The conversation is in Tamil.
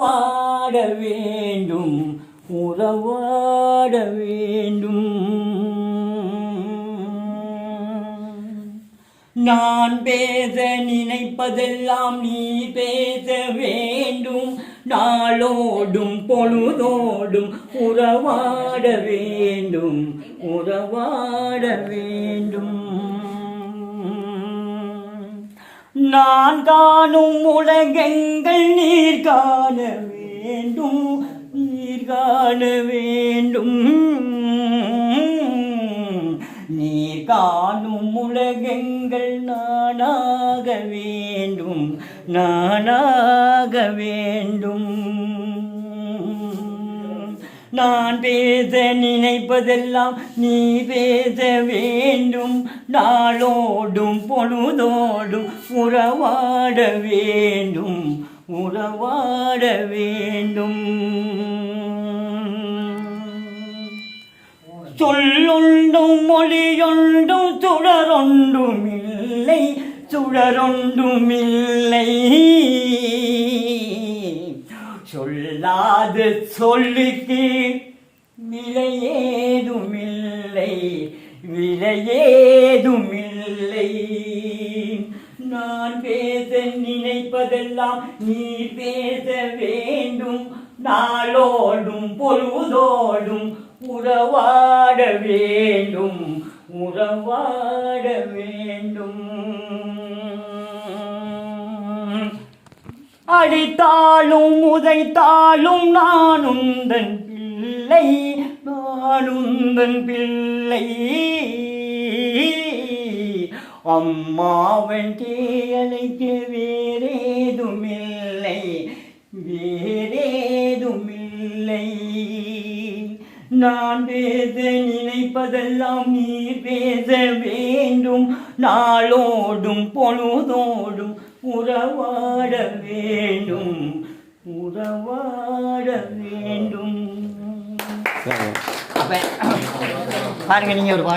பாட வேண்டும் உறவாட வேண்டும். நான் பேச நினைப்பதெல்லாம் நீ பேச வேண்டும். நாளோடும் பொழுதோடும் உறவாட வேண்டும் உறவாட வேண்டும். நான் காணும் உலகங்கள் நீர் காண வேண்டும் நீர் காண வேண்டும். நீர் காணும் உலகங்கள் நானாக வேண்டும் நானாக வேண்டும். நான் பேச நினைப்பதெல்லாம் நீ பேச வேண்டும். நாளோடும் பொழுதோடும் உறவாட வேண்டும். உறவாட வேண்டும். சொல்லுண்டும் மொழியொண்டும் சுடரொண்டும் இல்லை சுடரொண்டும் இல்லை சொல்லாத சொல்லுக்கு விலையேதுமில்லை விலையேதுமில்லை. நான் பேச நினைப்பதெல்லாம் நீ பேச வேண்டும். நாளோடும் பொழுதோடும் உறவாட வேண்டும். உறவாட வேண்டும். அடித்தாலும் உதைத்தாலும் நான் உந்தன் பிள்ளை நான் உந்தன் பிள்ளை. அம்மாவன் தேயலைக்கு வேறேதுமில்லை வேறேதுமில்லை. நான் பேச நினைப்பதெல்லாம் நீர் பேச வேண்டும் நாளோடும் பொழுதோடும் உறவாட வேண்டும். உறவாட வேண்டும். அப்ப பாருங்க நீங்க ஒரு பாட்டு